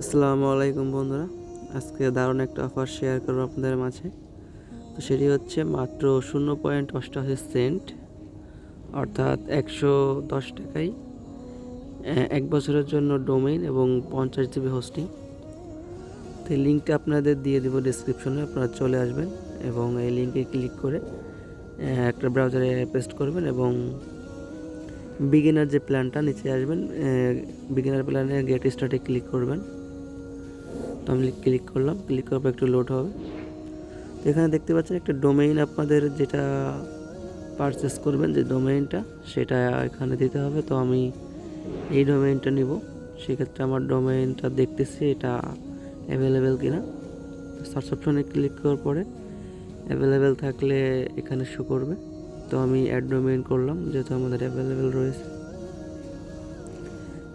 আসসালামু আলাইকুম বন্ধুরা। আজকে দারুণ একটা অফার শেয়ার করব আপনাদের মাঝে। তো সেটি হচ্ছে মাত্র শূন্য পয়েন্ট অষ্টআশি সেন্ট অর্থাৎ একশো দশ টাকায় এক বছরের জন্য ডোমেইন এবং পঞ্চাশ জিবি হোস্টিং তো এই লিঙ্কটা আপনাদের দিয়ে দেবো ডিসক্রিপশনে আপনারা চলে আসবেন এবং এই লিঙ্কে ক্লিক করে একটা ব্রাউজারে পেস্ট করবেন এবং বিগিনার যে প্ল্যানটা নিচে আসবেন বিগিনার প্ল্যানে গেট স্টার্টে ক্লিক করবেন। তো আমি ক্লিক করলাম ক্লিক করার পর একটু লোড হবে। তো এখানে দেখতে পাচ্ছেন একটা ডোমেইন আপনাদের যেটা পারচেস করবেন, যে ডোমেইনটা সেটা এখানে দিতে হবে। তো আমি এই ডোমেইনটা নিব। সেক্ষেত্রে আমার ডোমেইনটা দেখতেছি এটা অ্যাভেলেবেল কিনা। সার্চ অপশনে ক্লিক করার পরে অ্যাভেলেবেল থাকলে এখানে শো করবে। তো আমি অ্যাড ডোমেইন করলাম, যেহেতু আমাদের অ্যাভেলেবেল রয়েছে।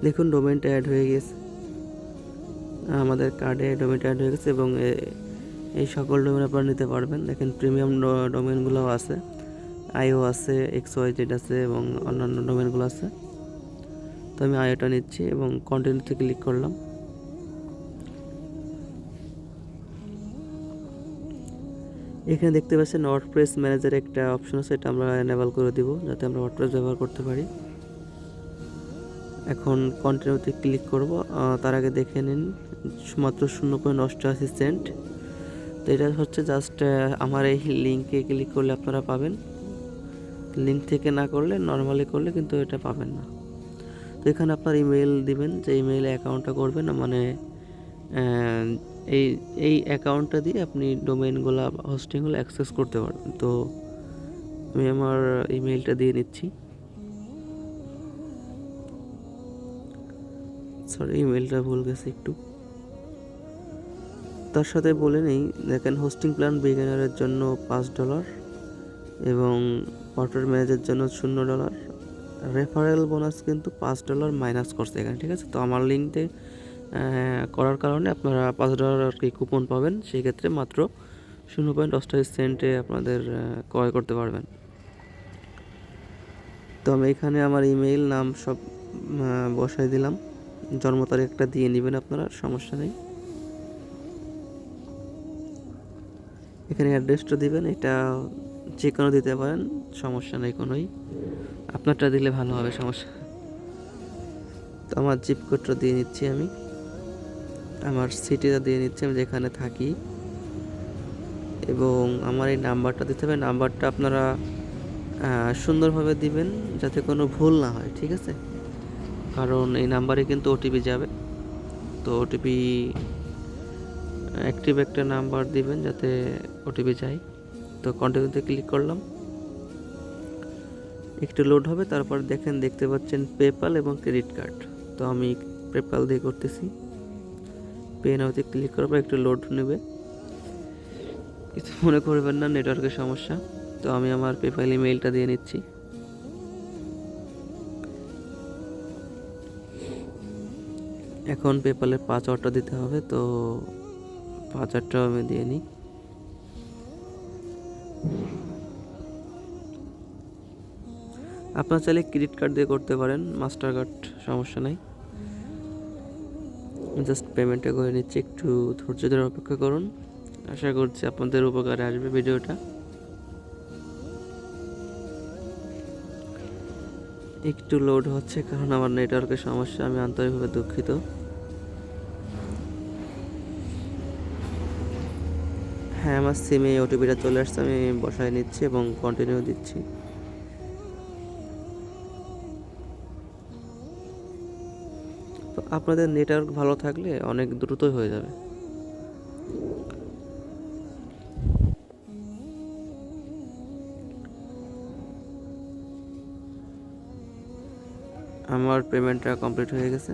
দেখুন ডোমেইনটা অ্যাড হয়ে গেছে। আমাদের কার্ডে ডোমেনটা অ্যাড হয়ে গেছে এবং এই সকল ডোমেন আপনারা নিতে পারবেন। দেখেন প্রিমিয়াম ডোমেনগুলোও আছে। আইও আছে এক্স ওয়াই জেড আছে এবং অন্যান্য ডোমেনগুলো আছে। তো আমি আইওটা নিচ্ছি এবং কন্টিনিউতে ক্লিক করলাম। এখানে দেখতে পাচ্ছেন ওয়ার্ডপ্রেস ম্যানেজার একটা অপশন আছে, এটা আমরা এনেবল করে দিব, যাতে আমরা ওয়ার্ডপ্রেস ব্যবহার করতে পারি। এখন কন্টিনিউতে ক্লিক করব। তার আগে দেখে নিন মাত্র শূন্য পয়েন্ট অষ্টআশি সেন্ট তো এটা হচ্ছে জাস্ট আমার এই লিঙ্কে ক্লিক করলে আপনারা পাবেন। লিঙ্ক থেকে না করলে নর্মালি করলে কিন্তু এটা পাবেন না। তো এখানে আপনার ইমেল দিবেন, যে ইমেইলে অ্যাকাউন্টটা করবেন মানে এই এই অ্যাকাউন্টটা দিয়ে আপনি ডোমেইনগুলো হোস্টিংগুলো অ্যাক্সেস করতে পারবেন। তো আমি আমার ইমেইলটা দিয়ে নিচ্ছি। সরি ইমেলটা ভুল গেছে একটু। তার সাথে বলে নেই, দেখেন হোস্টিং প্ল্যান বিগিনারের জন্য পাঁচ ডলার এবং ওয়াটার ম্যানেজের জন্য শূন্য ডলার রেফারেল বোনাস কিন্তু পাঁচ ডলার মাইনাস করছে এখানে, ঠিক আছে? তো আমার লিঙ্কে করার কারণে আপনারা পাঁচ ডলার আর কি কুপন পাবেন, সেই ক্ষেত্রে মাত্র শূন্য পয়েন্ট অষ্টাশি সেন্টে আপনাদের ক্রয় করতে পারবেন। তো আমি এখানে আমার ইমেইল নাম সব বসাই দিলাম। জন্ম তারিখটা দিয়ে নেবেন আপনারা, সমস্যা নেই। এখানে অ্যাড্রেসটা দিবেন, এটা যে কোনো দিতে পারেন, সমস্যা নেই কোনোই। আপনারটা দিলে ভালো হবে, সমস্যা। তো আমার জিপ কোডটা দিয়ে নিচ্ছি আমি। আমার সিটিটা দিয়ে নিচ্ছি আমি, যেখানে থাকি। এবং আমার এই নাম্বারটা দিতে হবে, নাম্বারটা আপনারা সুন্দরভাবে দিবেন, যাতে কোনো ভুল না হয়, ঠিক আছে? কারণ এই নাম্বারে কিন্তু ওটিপি যাবে। তো ওটিপি অ্যাক্টিভ একটা নাম্বার দিবেন যাতে ওটিপি যায় তো কন্টিনিউতে ক্লিক করলাম। একটু লোড হবে, তারপর দেখেন, দেখতে পাচ্ছেন পেপাল এবং ক্রেডিট কার্ড তো আমি পেপাল দিয়ে করতেছি। পে নাওতে ক্লিক করার পর একটু লোড নেবে। কিছু মনে করবেন না নেটওয়ার্কের সমস্যা। তো আমি আমার পেপাল ইমেইলটা দিয়ে নিচ্ছি। এখন পেপালের পাসওয়ার্ডটা দিতে হবে, তো পাঁচ পাসওয়ার্ডটাও আমি দিয়ে নিই। আপনার চাইলে ক্রেডিট কার্ড দিয়ে করতে পারেন মাস্টার কার্ড সমস্যা নাই। জাস্ট পেমেন্টটা করে নিচ্ছি, একটু ধৈর্য ধরে অপেক্ষা করুন। আশা করছি আপনাদের উপকারে আসবে ভিডিওটা। একটু লোড হচ্ছে কারণ আমার নেটওয়ার্কের সমস্যা, আমি আন্তরিকভাবে দুঃখিত। হ্যাঁ আমার সিমে ওটিপিটা চলে আসছে, আমি বসায় নিচ্ছি এবং কন্টিনিউ দিচ্ছি। তো আপনাদের নেটওয়ার্ক ভালো থাকলে অনেক দ্রুতই হয়ে যাবে। আমার পেমেন্টটা কমপ্লিট হয়ে গেছে।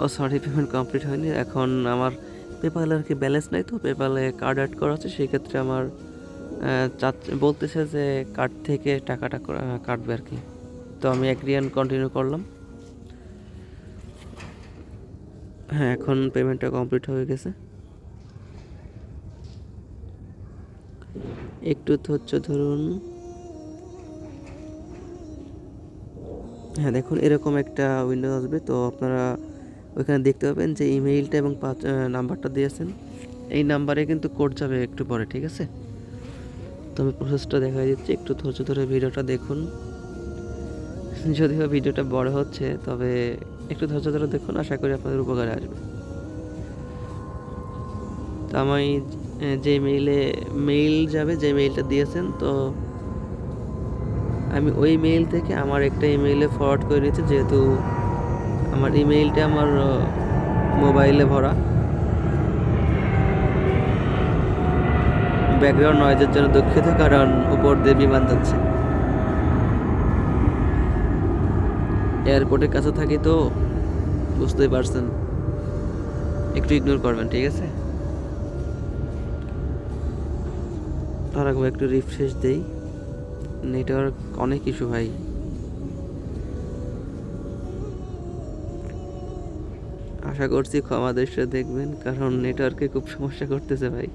ও সরি পেমেন্ট কমপ্লিট হয়নি। এখন আমার পেপালে আর কি ব্যালেন্স নাই তো পেপালে কার্ড অ্যাড করা আছে সেই ক্ষেত্রে আমার বলতেছে যে কার্ড থেকে টাকাটা কাটবে আর কি। তো আমি অ্যাগ্রিয়ান কন্টিনিউ করলাম। হ্যাঁ এখন পেমেন্টটা কমপ্লিট হয়ে গেছে। একটু তো হচ্ছে ধরুন। হ্যাঁ দেখুন, এরকম একটা উইন্ডো আসবে, তো আপনারা ওইখানে দেখতে পাবেন যে ইমেইলটা এবং নাম্বারটা দিয়েছেন। এই নাম্বারে কিন্তু কোড যাবে একটু পরে, ঠিক আছে? তো আমি প্রসেসটা দেখাই দিচ্ছি, একটু ধৈর্য ধরে ভিডিওটা দেখুন। যদিও ভিডিওটা বড় হচ্ছে, তবে একটু ধৈর্য ধরে দেখুন, আশা করি আপনাদের উপকারে আসবে। তো আমি যে মেইলে মেইল যাবে, যে মেইলটা দিয়েছেন, তো আমি ওই মেইল থেকে আমার একটা ইমেইলে ফরওয়ার্ড করে নিয়েছি, যেহেতু আমার ইমেইলটা আমার মোবাইলে ভরা। ব্যাকগ্রাউন্ড নয়েজের জন্য দুঃখিত, কারণ উপর দিয়ে বিমান যাচ্ছে। এয়ারপোর্টের কাছে থাকি তো বুঝতেই পারছেন, একটু ইগনোর করবেন, ঠিক আছে? তার আগে একটু রিফ্রেশ দেই। নেটওয়ার্ক অনেক ইস্যু ভাই আশা করছি ক্ষমা দৃষ্টিতে দেখবেন, কারণ নেটওয়ার্কে খুব সমস্যা করতেছে ভাই।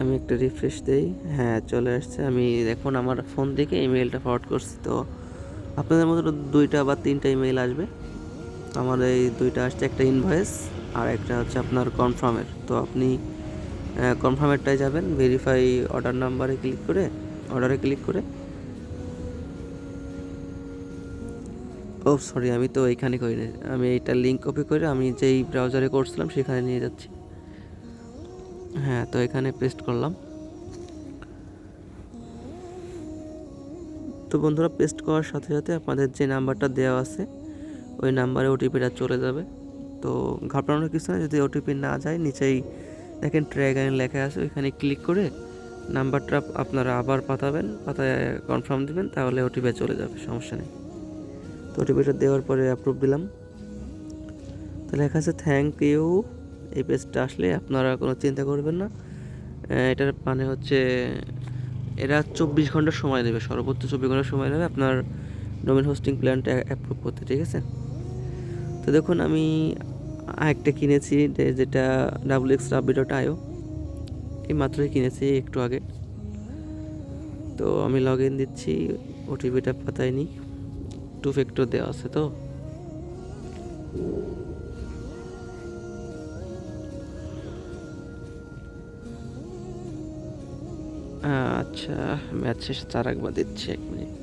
আমি একটা রিফ্রেশ দেই। হ্যাঁ চলে আসছে। আমি এখন আমার ফোন থেকে ইমেলটা ফরওয়ার্ড করছি। তো আপনাদের মতো দুইটা বা তিনটা ইমেল আসবে। আমার এই দুইটা আসছে, একটা ইনভয়েস আর একটা হচ্ছে আপনার কনফার্মের তো আপনি কনফার্মেরটায় যাবেন। ভেরিফাই অর্ডার নাম্বারে ক্লিক করে অর্ডারে ক্লিক করে ও সরি আমি তো এইখানে করি না আমি এইটা লিঙ্ক কপি করে আমি যেই ব্রাউজারে করছিলাম সেখানে নিয়ে যাচ্ছি। হ্যাঁ তো এখানে পেস্ট করলাম। তো বন্ধুরা পেস্ট করার সাথে সাথে আপনাদের যে নাম্বারটা দেওয়া আছে, ওই নাম্বারে ওটিপিটা চলে যাবে। তো ঘাবড়ানোর কিছু না যদি ওটিপি না যায়, নিচেই দেখেন ট্র্যাক আইন লেখা আছে, ওইখানে ক্লিক করে নাম্বারটা আপনারা আবার পাঠাবেন পাতায় কনফার্ম দিবেন, তাহলে ওটিপি চলে যাবে, সমস্যা নেই। তো ওটিপিটা দেওয়ার পরে অ্যাপ্রুভ দিলাম। তো লেখা আছে থ্যাংক ইউ এই পেজটা আসলে আপনারা কোনো চিন্তা করবেন না। এটার মানে হচ্ছে, এরা চব্বিশ ঘণ্টা সময় নেবে, সর্বোচ্চ চব্বিশ ঘণ্টা সময় নেবে আপনার ডোমেন হোস্টিং প্ল্যানটা অ্যাপ্রুভ করতে, ঠিক আছে? তো দেখুন, আমি একটা কিনেছি যেটা ডাবল এক্স রাবিডোটা আয়ো এই মাত্রই কিনেছি একটু আগে। তো আমি লগ ইন দিচ্ছি ওটিপিটা পাতায়নি। টু ফ্যাক্টর দেওয়া আছে তো। আচ্ছা ম্যাচ শেষে চার একবার দিচ্ছি এক মিনিট।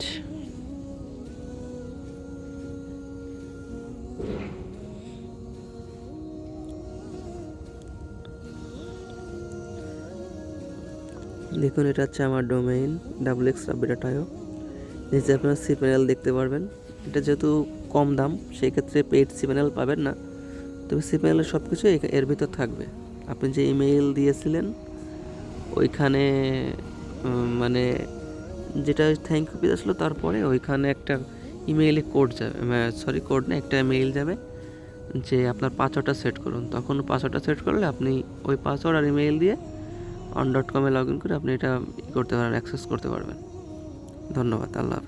দেখুন, এটা হচ্ছে আমার ডোমেইন ডাবল এক্স রাবিডাটায়ও নিচে আপনারা সি প্যানেল দেখতে পারবেন। এটা যেহেতু কম দাম সেই ক্ষেত্রে পেড সি প্যানেল পাবেন না। তবে সি প্যানেলের সব কিছু এর ভিতর থাকবে। আপনি যে ইমেইল দিয়েছিলেন, ওইখানে মানে যেটা থ্যাংক ইউ পেজ আসলো, তারপরে ওইখানে একটা ইমেইলে কোড যাবে সরি কোড না, একটা মেইল যাবে যে আপনার পাসওয়ার্ডটা সেট করুন। তখন পাসওয়ার্ডটা সেট করলে আপনি ওই পাসওয়ার্ড আর ইমেইল দিয়ে অন ডট কমে লগ ইন করে আপনি এটা করতে পারেন অ্যাক্সেস করতে পারবেন। ধন্যবাদ, আল্লাহ হাফিজ।